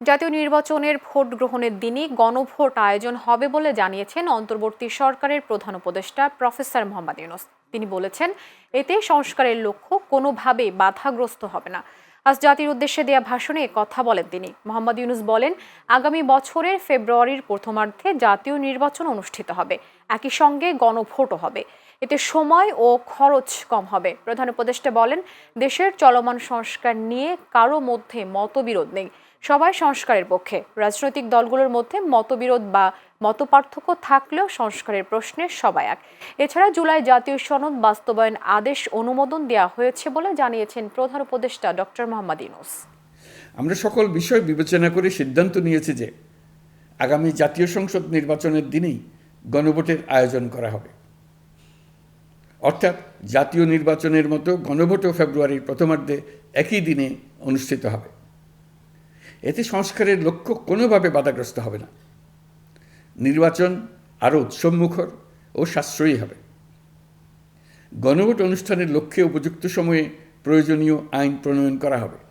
জাতীয় নির্বাচনের ভোট গ্রহণের দিনই গণভোট আয়োজন হবে বলে জানিয়েছেন অন্তর্বর্তী সরকারের প্রধান উপদেষ্টা প্রফেসর মোহাম্মদ ইউনুস। তিনি বলেছেন, এতে সংস্কারের লক্ষ্য কোনোভাবেই বাধাগ্রস্ত হবে না। আজ জাতির উদ্দেশ্যে দেয়া ভাষণে কথা বলেন তিনি। মোহাম্মদ ইউনুস বলেন, আগামী বছরের ফেব্রুয়ারির প্রথমার্ধে জাতীয় নির্বাচন অনুষ্ঠিত হবে। একই সঙ্গে গণভোটও হবে। এতে সময় ও খরচ কম হবে। প্রধান উপদেষ্টা বলেন, দেশের চলমান সংস্কার নিয়ে কারও মধ্যে মতবিরোধ নেই। সবাই সংস্কারের পক্ষে। রাজনৈতিক দলগুলোর মধ্যে মতবিরোধ বা মতপার্থক্য থাকলেও সংস্কারের প্রশ্নে সবাই এক। এছাড়া জুলাই জাতীয় সনদ বাস্তবায়ন আদেশ অনুমোদন দেওয়া হয়েছে বলে জানিয়েছেন প্রধান উপদেষ্টা ডক্টর মোহাম্মদ ইউনুস। আমরা সকল বিষয় বিবেচনা করে সিদ্ধান্ত নিয়েছি যে আগামী জাতীয় সংসদ নির্বাচনের দিনেই গণভোটের আয়োজন করা হবে। অর্থাৎ জাতীয় নির্বাচনের মতো গণভোটও ফেব্রুয়ারির প্রথমার্ধে একই দিনে অনুষ্ঠিত হবে। এতে সংস্কারের লক্ষ্য কোনোভাবে বাধাগ্রস্ত হবে না। নির্বাচন আরও উৎসবমুখর ও সাশ্রয়ী হবে। গণভোট অনুষ্ঠানের লক্ষ্যে উপযুক্ত সময়ে প্রয়োজনীয় আইন প্রণয়ন করা হবে।